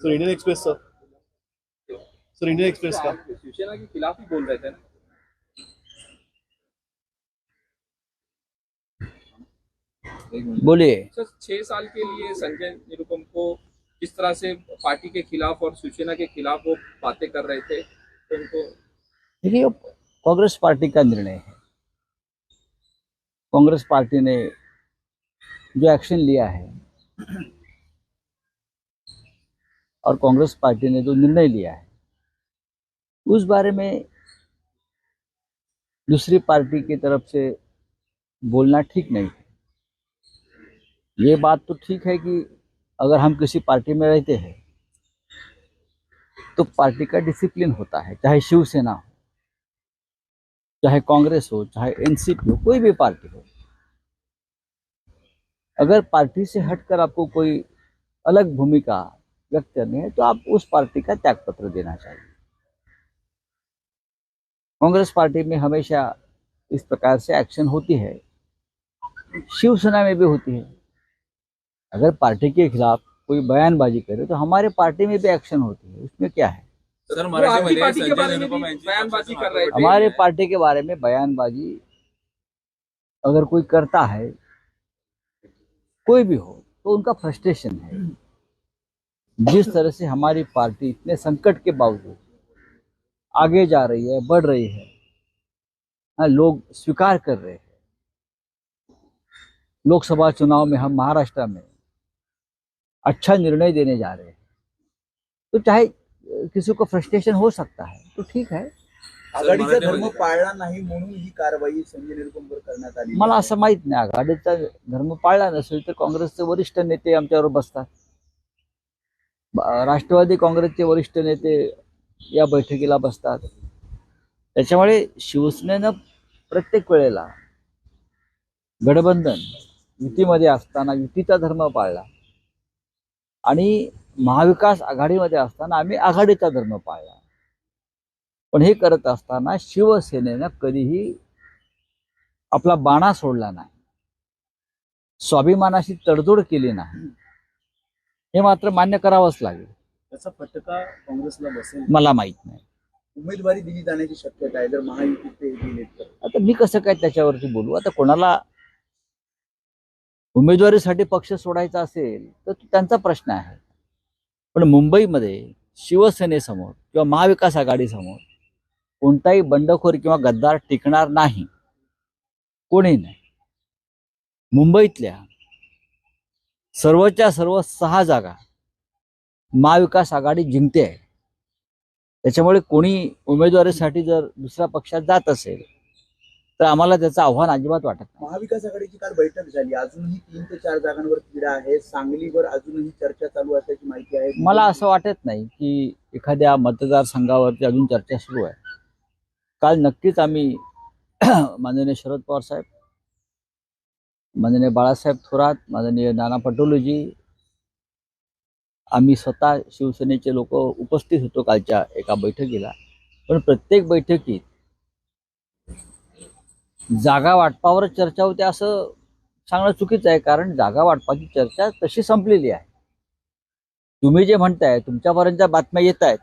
Sir Indian Express sir sir Indian Express का। शिवसेना के खिलाफ ही बोल रहे थे ना। बोलिए। सर छह साल के लिए संजय निरुपम को किस तरह से पार्टी के खिलाफ और शिवसेना के खिलाफ वो बातें कर रहे थे तो उनको देखिए कांग्रेस पार्टी का निर्णय है। कांग्रेस पार्टी ने जो एक्शन लिया है और कांग्रेस पार्टी ने जो निर्णय लिया है, उस बारे में दूसरी पार्टी की तरफ़ से बोलना ठीक नहीं है। ये बात तो ठीक है कि अगर हम किसी पार्टी में रहते हैं तो पार्टी का डिसिप्लिन होता है, चाहे शिवसेना हो, चाहे कांग्रेस हो, चाहे एनसीपी हो, कोई भी पार्टी हो। अगर पार्टी से हटकर आपको कोई अलग भूमिका व्यक्त करनी है तो आप उस पार्टी का त्यागपत्र देना चाहिए। कांग्रेस पार्टी में हमेशा इस प्रकार से एक्शन होती है। शिवसेना में भी होती है। अगर पार्टी के खिलाफ कोई बयानबाजी करे तो हमारे पार्टी में भी एक्शन होती है। उसमें क्या है? सर आपकी पार्टी के बारे में बयानबाजी कर रहे हमारे पार्टी के बारे में बयानबाजी अगर कोई करता है कोई भी हो तो उनका फ्रस्ट्रेशन है। जिस तरह से हमारी पार्टी इतने संकट के बावजूद आगे जा रही है बढ़ रही है हाँ, लोग स्वीकार कर रहे हैं। लोकसभा चुनाव में हम महाराष्ट्र में अच्छा निर्णय देने जा रहे हैं। तो चाहे किसी को फ्रस्ट्रेशन हो सकता है तो ठीक है। आघाडीचा धर्म पाळला नाही म्हणून ही कारवाई संजय निरुपमवर करण्यात आली. मला असं माहीत नाही आघाडीचा धर्म पाळला नसेल तर काँग्रेसचे वरिष्ठ नेते आमच्यावर बसतात. राष्ट्रवादी काँग्रेसचे वरिष्ठ नेते या बैठकीला बसतात. त्याच्यामुळे शिवसेनेनं प्रत्येक वेळेला गठबंधन युतीमध्ये असताना युतीचा धर्म पाळला आणि महाविकास आघाडीमध्ये असताना आम्ही आघाडीचा धर्म पाळला. पण हे करत असताना शिवसेनेनं कधीही आपला बाणा सोडला नाही. स्वाभिमानाशी तडजोड केली नाही. हे मात्र मान्य करावंच लागेल. त्याचा फटका काँग्रेसला बसेल. मला माहीत नाही. उमेदवारी दिली जाण्याची शक्यता आहे. जर महायुतीत ते तर. आता मी कसं काय त्याच्यावरती बोलू? आता कोणाला उमेदवारीसाठी पक्ष सोडायचा असेल तर तो त्यांचा प्रश्न आहे. पण मुंबईमध्ये शिवसेनेसमोर किंवा महाविकास आघाडीसमोर कोणताही बंडखोर किंवा गद्दार टिकणार नाही. कोणी नाही. मुंबईतल्या सर्वच्या सर्व सहा जागा महाविकास आघाडी जिंकते. आहे त्याच्यामुळे कोणी उमेदवारीसाठी जर दुसऱ्या पक्षात जात असेल तर आम्हाला त्याचं आव्हान अजिबात वाटत नाही. महाविकास आघाडीची काल बैठक झाली. अजूनही तीन ते चार जागांवर तिढा आहे. सांगलीवर अजूनही चर्चा चालू असल्याची माहिती आहे. मला असं वाटत नाही की एखाद्या मतदारसंघावरती अजून चर्चा सुरू आहे. काल नक्कीच आम्ही माननीय शरद पवार साहेब माननीय बाळासाहेब थोरात माननीय नाना पटोलेजी आम्ही स्वतः शिवसेनेचे लोक उपस्थित होतो कालच्या एका बैठकीला. पण प्रत्येक बैठकीत जागा वाटपावर चर्चा होते असं सांगणं चुकीचं आहे कारण जागा वाटपाची चर्चा तशी संपलेली आहे. तुम्ही जे म्हणताय तुमच्यापर्यंत बातम्या येत आहेत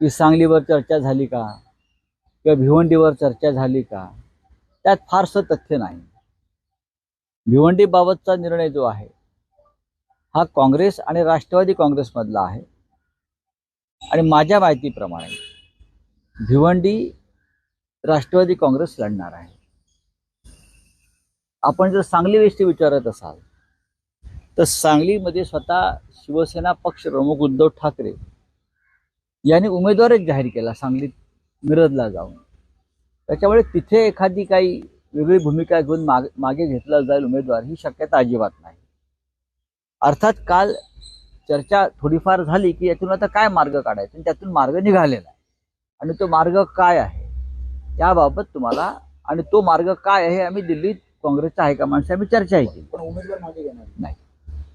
की सांगलीवर चर्चा झाली का? किंवा भिवंडीवर चर्चा झाली का? त्यात फारसं तथ्य नाही. भिवंडीबाबतचा निर्णय जो आहे हा काँग्रेस आणि राष्ट्रवादी काँग्रेसमधला आहे. आणि माझ्या माहितीप्रमाणे भिवंडी राष्ट्रवादी काँग्रेस लढणार आहे. आपण जर सांगली विषयी विचारत असाल तर सांगलीमध्ये स्वतः शिवसेना पक्ष प्रमुख उद्धव ठाकरे यांनी उमेदवारच जाहीर केला सांगलीत मिरजला जाऊन. त्याच्यामुळे तिथे एखादी काही वेगळी भूमिका घेऊन माग मागे घेतला जाईल उमेदवार ही शक्यता अजिबात नाही. अर्थात काल चर्चा थोडीफार झाली की यातून आता काय मार्ग काढायचा? आणि त्यातून मार्ग निघालेला आहे. आणि तो मार्ग काय आहे? याबाबत तुम्हाला आणि तो मार्ग काय आहे आम्ही दिल्लीत काँग्रेसच्या हायकमांडशी आम्ही चर्चाही केली. पण उमेदवार मागे घेणार नाही.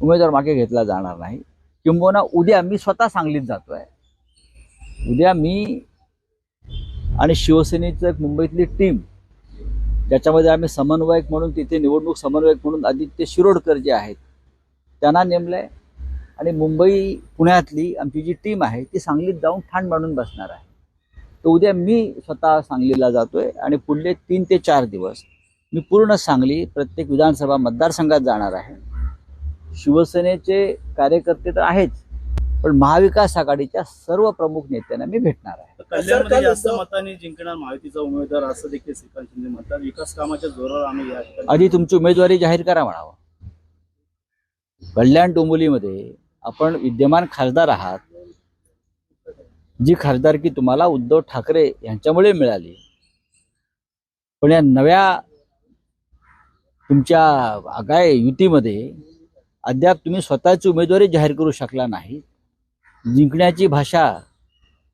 उमेदवार मागे घेतला जाणार नाही. किंबहुना उद्या मी स्वतः सांगलीत जातोय. उद्या मी आणि शिवसेनेचं एक मुंबईतली टीम ज्याच्यामध्ये आम्ही समन्वयक म्हणून तिथे निवडणूक समन्वयक म्हणून आदित्य शिरोडकर जे आहेत त्यांना नेमलं आहे आणि मुंबई पुण्यातली आमची जी टीम आहे ती सांगलीत जाऊन ठाण मांडून बसणार आहे. तर उद्या मी स्वतः सांगलीला जातो आहे आणि पुढले तीन ते चार दिवस मी पूर्ण सांगली प्रत्येक विधानसभा मतदारसंघात जाणार आहे. शिवसेनेचे कार्यकर्ते तर आहेच पण महाविकास आघाडीच्या सर्व प्रमुख नेत्यांना मी भेटणार आहे. कल्याणमध्ये जास्त मतांनी जिंकणार महायुतीचा उमेदवार असं देखील श्रीकांत शिंदे म्हणतात. विकास कामाच्या जोरावर आम्ही या ठिकाणी आधी तुमची उमेदवारी जाहीर करा म्हणावं. कल्याण डोंबिवलीमध्ये आपण विद्यमान खासदार आहात. जी खासदारकी तुम्हाला उद्धव ठाकरे यांच्यामुळे मिळाली. पण या नव्या तुमच्या काय युतीमध्ये अद्याप तुम्ही स्वतःची उमेदवारी जाहीर करू शकला नाही. जिंकण्याची भाषा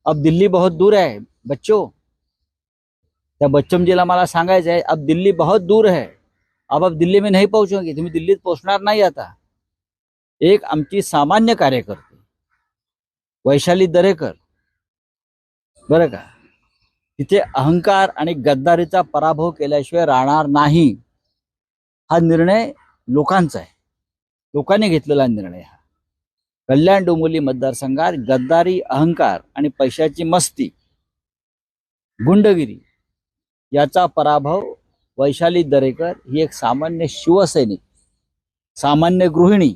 अब दिल्ली बहुत दूर है बच्चो। त्या बच्चमजीला मला सांगायचं आहे अब दिल्ली बहुत दूर है। अब अब दिल्ली में नहीं पहुंचोगे तुम्ही दिल्लीत पोहोचणार नाही आता। एक आमची सामान्य कार्यकर्ते वैशाली दरेकर बरं का? तिथे अहंकार आणि गद्दारीचा पराभव केल्याशिवाय राहणार नाही. हा निर्णय लोकांचा आहे. लोकांनी घेतलेला निर्णय हा. कल्याण डोंबिवली मतदारसंघात गद्दारी अहंकार आणि पैशाची मस्ती गुंडगिरी याचा पराभव वैशाली दरेकर ही एक सामान्य शिवसैनिक सामान्य गृहिणी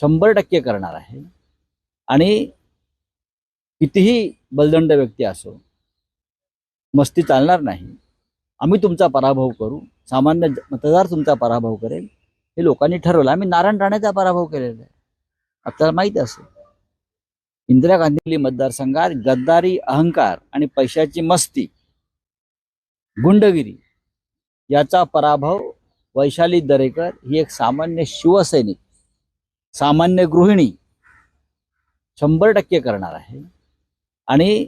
शंभर टक्के करणार आहे. आणि कितीही बलदंड व्यक्ती असो मस्ती चालणार नाही. आम्ही तुमचा पराभव करू. सामान्य मतदार तुमचा पराभव करेल. हे लोकांनी ठरवलं. आम्ही नारायण राणेचा पराभव केलेला आहे. आपल्याला माहिती असेल. इंदिरा गांधी मतदारसंघात गद्दारी अहंकार आणि पैशाची मस्ती गुंडगिरी याचा पराभव वैशाली दरेकर ही एक सामान्य शिवसैनिक सामान्य गृहिणी शंभर टक्के करणार आहे. आणि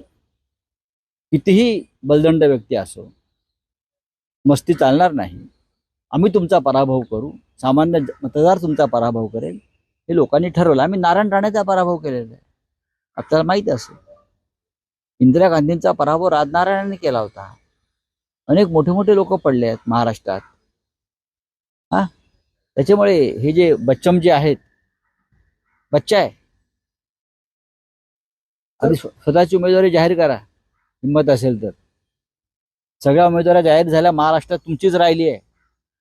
कितीही बलदंड व्यक्ती असो मस्ती चालणार नाही. आम्ही तुमचा पराभव करू. सामान्य मतदार तुमचा पराभव करेल. हे लोकांनी ठरवलं. आम्ही नारायण राणेचा पराभव केलेला आहे. आपल्याला माहीत असेल. इंदिरा गांधींचा पराभव राजनारायणाने केला होता. अनेक मोठे मोठे लोक पडले आहेत महाराष्ट्रात. हा? त्याच्यामुळे हे जे बच्चम जे आहेत बच्चा आहे. आधी स्वतःची उमेदवारी जाहीर करा. हिंमत असेल तर. सगळ्या उमेदवारी जाहीर झाल्या महाराष्ट्रात तुमचीच राहिली आहे.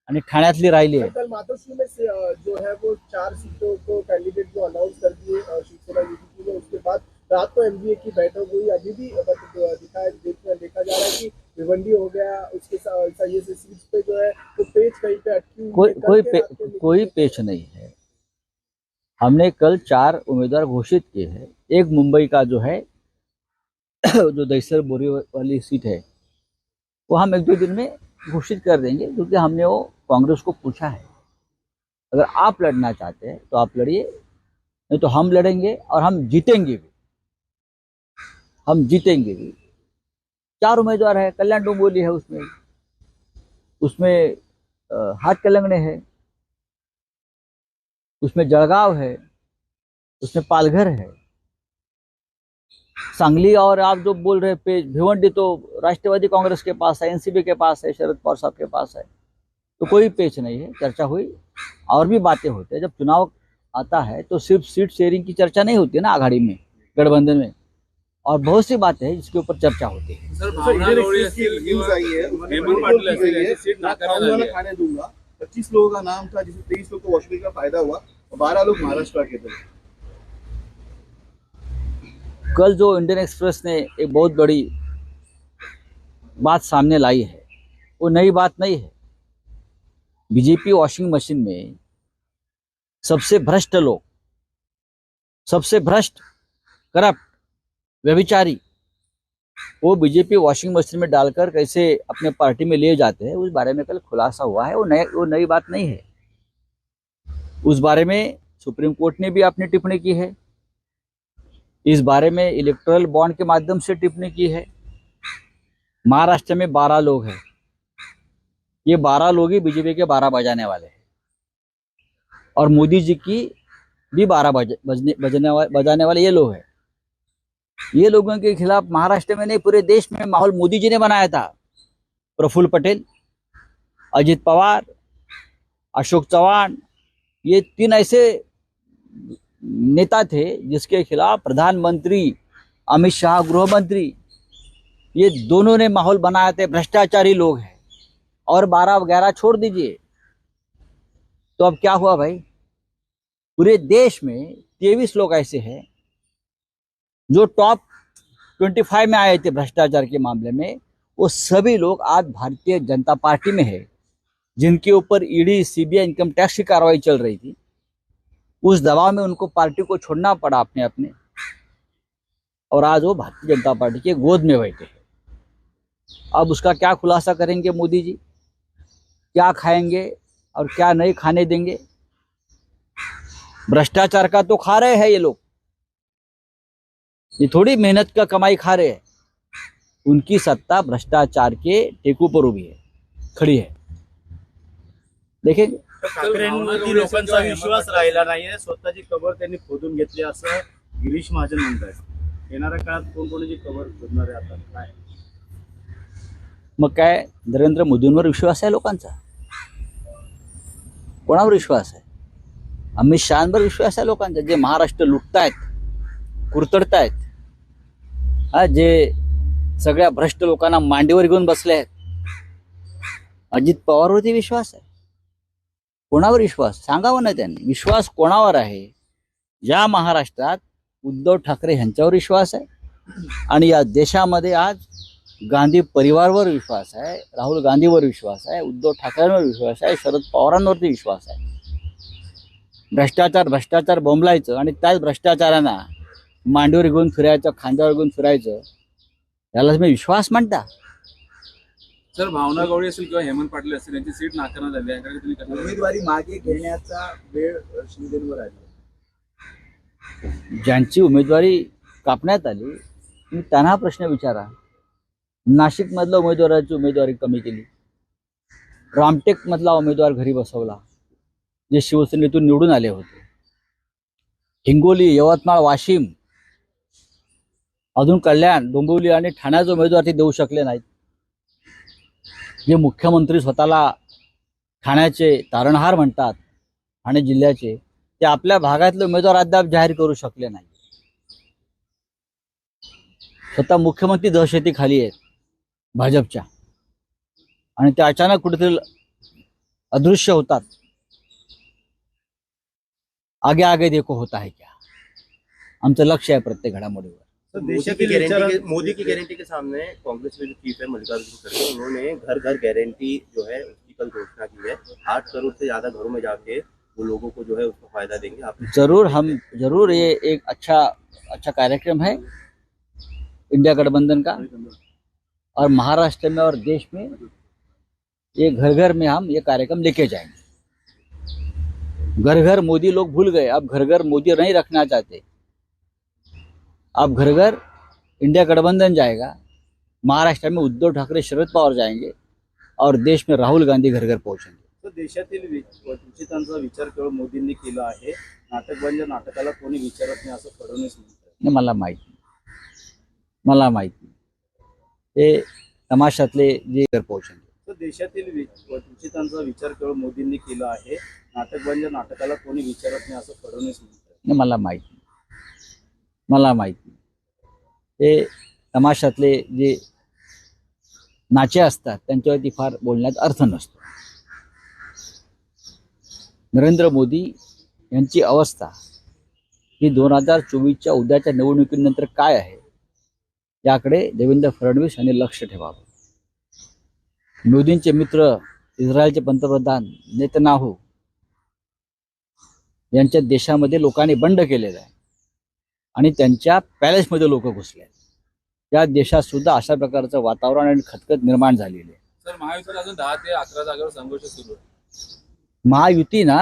आणि ठाण्यातली राहिली आहे. मातोश्री में से अ, जो है वो चार सीटों को कैंडिडेट जो अनाउंस कर दिए अ, शिवसेना यूडीपी ने उसके बाद रात को एमबीए की बैठक हुई। अभी भी अ, देखा देखा जा रहा है कि भिवंडी हो गया उसके साथ ये सीट्स पे जो है वो पेच कहीं पे अटकी हुई कोई है। कोई के पे, रात के कोई निकले- पेच नहीं है। हमने कल चार उम्मीदवार घोषित किए हैं। एक मुंबई का जो है जो दहीसर बोरी वाली सीट है वो हम एक दो दिन में घोषित कर देंगे क्योंकि हमने वो कांग्रेस को पूछा है। अगर आप लड़ना चाहते हैं तो आप लड़िए, नहीं तो हम लड़ेंगे और हम जीतेंगे भी। हम जीतेंगे भी। चार उम्मीदवार है, कल्याण डोंगोली है उसमें। उसमें हाथ कलंगने है। उसमें जळगाव है। उसमें पालघर है। सांगली और आप जो बोल रहे पे भिवंडी तो राष्ट्रवादी कांग्रेस के पास है, एनसीपी के पास है, शरद पवार साहब के पास है। तो कोई पेच नहीं है चर्चा हुई। और भी बातें होती है जब चुनाव आता है तो सिर्फ़ सीट शेयरिंग की चर्चा नहीं होती है ना आघाड़ी में गठबंधन में। और बहुत सी बातें हैं जिसके ऊपर चर्चा होती है। पच्चीस लोगों का नाम था जिसमें तेईस लोग को वॉशबिल का फ़ायदा हुआ और बारह लोग महाराष्ट्र के थे। कल जो इंडियन एक्सप्रेस ने एक बहुत बड़ी बात सामने लाई है वो नई बात नहीं है। बीजेपी वॉशिंग मशीन में सबसे भ्रष्ट लोग, सबसे भ्रष्ट, करप्ट, व्यभिचारी, वो बीजेपी वॉशिंग मशीन में डालकर कैसे अपने पार्टी में ले जाते हैं, उस बारे में कल खुलासा हुआ है, वो नए, वो नई बात नहीं है। उस बारे में सुप्रीम कोर्ट ने भी अपनी टिप्पणी की है। इस बारे में इलेक्ट्रल बॉन्ड के माध्यम से टिप्पणी की है। महाराष्ट्र में बारह लोग हैं। ये बारह लोग ही बीजेपी के बारह बजाने वाले हैं। और मोदी जी की भी बारह बज, बजने बजने वा, बजाने वाले ये लोग हैं। ये लोगों के खिलाफ महाराष्ट्र में नहीं पूरे देश में माहौल मोदी जी ने बनाया था। प्रफुल्ल पटेल अजित पवार अशोक चौहान ये तीन ऐसे नेता थे जिसके खिलाफ प्रधानमंत्री अमित शाह गृह मंत्री ये दोनों ने माहौल बनाए थे। भ्रष्टाचारी लोग हैं। और बारह वगैरह छोड़ दीजिए। तो अब क्या हुआ भाई? पूरे देश में तेईस लोग ऐसे हैं जो टॉप ट्वेंटी फाइव में आए थे भ्रष्टाचार के मामले में। वो सभी लोग आज भारतीय जनता पार्टी में है, जिनके ऊपर ईडी, सीबीआई इनकम टैक्स की कार्रवाई चल रही थी। उस दबाव में उनको पार्टी को छोड़ना पड़ा अपने अपने। और आज वो भारतीय जनता पार्टी के गोद में बैठे हैं। अब उसका क्या खुलासा करेंगे मोदी जी? क्या खाएँगे और क्या नहीं खाने देंगे? भ्रष्टाचार का तो खा रहे हैं ये लोग। ये थोड़ी मेहनत का कमाई खा रहे हैं। उनकी सत्ता भ्रष्टाचार के टेकू पर उभी है, खड़ी है। देखेंगे। ठाकरेंवरती कबर खोदून गिरीश महाजन कोण कोणाची कबर आहे आता? मग काय नरेंद्र मोदींवर विश्वास आहे लोकांचा? कोणावर विश्वास आहे? अमित शहावर विश्वास आहे लोकांचा? जे महाराष्ट्र लुटतायत कुरतडतायत हा जे सगळ्या भ्रष्ट लोकांना मांडीवर घेऊन बसले आहेत अजित पवारवरती विश्वास आहे? कोणावर विश्वास? सांगावं ना त्यांनी. विश्वास कोणावर आहे? या महाराष्ट्रात उद्धव ठाकरे यांच्यावर विश्वास आहे? आणि या देशामध्ये आज गांधी परिवारवर विश्वास आहे राहुल गांधीवर विश्वास आहे उद्धव ठाकरेंवर विश्वास आहे शरद पवारांवरती विश्वास आहे. भ्रष्टाचार भ्रष्टाचार बोंबलायचं आणि त्याच भ्रष्टाचारांना मांडीवर घेऊन फिरायचं खांद्यावर घेऊन फिरायचं याला तुम्ही विश्वास म्हणता? सर भावना गवळी असेल किंवा हेमंत पाटील असेल यांची सीट नाकारण्यात आली आहे. याकडे तुम्ही? उमेदवारी मागे घेण्याचा वेळ अ, शिवसेनेवर आली. ज्यांची उमेदवारी कापण्यात आली तुम्ही त्यांना हा प्रश्न विचारा. नाशिकमधल्या उमेदवाराची उमेदवारी कमी केली. रामटेकमधला उमेदवार घरी बसवला जे शिवसेनेतून निवडून आले होते. हिंगोली यवतमाळ वाशिम अजून कल्याण डोंबिवली आणि ठाण्याचे उमेदवार ते देऊ शकले नाहीत. जे मुख्यमंत्री स्वतःला ठाण्याचे तारणहार म्हणतात ठाणे जिल्ह्याचे ते आपल्या भागातले उमेदवार अद्याप जाहीर करू शकले नाही स्वतः मुख्यमंत्री दहशतीखाली आहेत. भाजपच्या. आणि ते अचानक कुठेतरी अदृश्य होतात. आगे आगे देखो होता है क्या? आमचं लक्ष आहे प्रत्येक घडामोडीवर. तर मोदी की देशातील गारंटी विचारां- के मोदी की गारंटी के सामने कांग्रेस के जो चीफ है मल्लिकार्जुन खड़गे उन्होंने घर घर गारंटी जो है उसकी कल घोषणा की है. आठ करोड़ से ज्यादा घरों में जाके वो लोगों को जो है उसको फायदा देंगे. आप जरूर हम जरूर ये एक अच्छा अच्छा कार्यक्रम है. इंडिया गठबंधन का। और महाराष्ट्र में और देश में ये घर घर में हम ये कार्यक्रम लेके जाएंगे। घर घर मोदी लोग भूल गए अब घर घर मोदी नहीं रखना चाहते। अब घर घर इंडिया गठबंधन जाएगा महाराष्ट्र में उद्धव ठाकरे शरद पवार जाएंगे और देश में राहुल गांधी घर घर पहुंचेंगे। तर देशातील वंचितांचा विचार केवळ मोदींनी केला आहे नाटक बंद नाटकाला कोणी विचारत नाही असं फडणवीस म्हणतात. मला माहीत मला माहीत ते तमाशातले जे घर पोहोचेंगे तर देशातील वंचितांचा विचार केवळ मोदींनी केला आहे. नाटक बंद नाटकाला कोणी विचारत नाही असं फडणवीस म्हणतात. मला माहीत नाही. मला माहीत नाही. ते तमाशातले जे नाचे असतात त्यांच्यावरती फार बोलण्यात अर्थ नसतो. नरेंद्र मोदी यांची अवस्था ही दोन हजार चोवीसच्या उद्याच्या निवडणुकीनंतर काय आहे? याकडे देवेंद्र फडणवीस यांनी लक्ष ठेवावं. मोदींचे मित्र इस्रायलचे पंतप्रधान नेतनाहू यांच्या देशामध्ये लोकांनी बंड केलेलं आहे. आणि त्यांच्या पॅलेसमध्ये लोक घुसले आहेत. या देशात सुद्धा अशा प्रकारचं वातावरण आणि खतखत निर्माण झालेली आहे. सर अजून दहा ते अकरा जागेवर संघर्ष सुरू आहे. महायुती ना?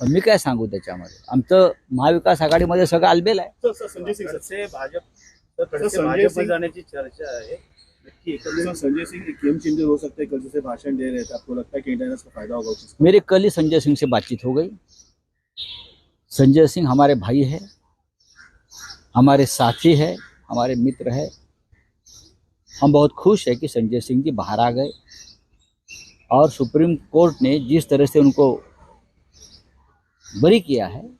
पण मी काय सांगू त्याच्यामध्ये? आमचं महाविकास आघाडीमध्ये सगळं आलबेल आहे. Sir sir Sanjay Singh sir. Khadse Bhajap Sanjay Singh- जाण्याची चर्चा आहे नक्की एकत्र sir Sanjay Singh game changer हो सकता है कल जैसे भाषण दे रहे थे आपको लगता है कि इंडिया का फ़ायदा होगा मेरे कल ही संजय सिंह से बातचीत हो गई। संजय सिंह हमारे भाई है हमारे साथी है हमारे मित्र है। हम बहुत खुश है कि संजय सिंह जी बाहर आ गए। और सुप्रीम कोर्ट ने जिस तरह से उनको बरी किया है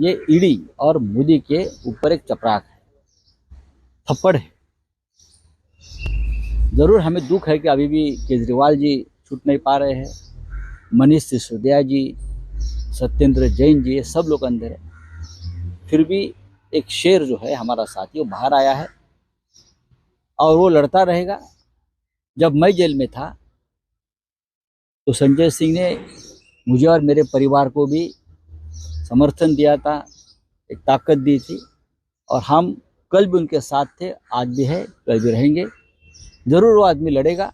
ये ईडी और मोदी के ऊपर एक चपराक है। थप्पड़ है। ज़रूर हमें दुख है कि अभी भी केजरीवाल जी छूट नहीं पा रहे हैं। मनीष सिसोदिया जी, सत्येंद्र जैन जी, ये सब लोग अंदर है। फिर भी एक शेर जो है हमारा साथी वो बाहर आया है और वो लड़ता रहेगा। जब मैं जेल में था तो संजय सिंह ने मुझे और मेरे परिवार को भी समर्थन दिया था, एक ताकत दी थी और हम कल भी उनके साथ थे आज भी है कल भी रहेंगे। ज़रूर वो आदमी लड़ेगा।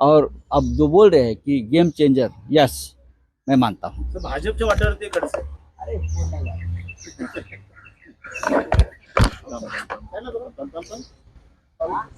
और अब जो बोल रहे हैं कि गेम चेंजर यस मैं मानता हूँ। भाजपच्या अरे थांब.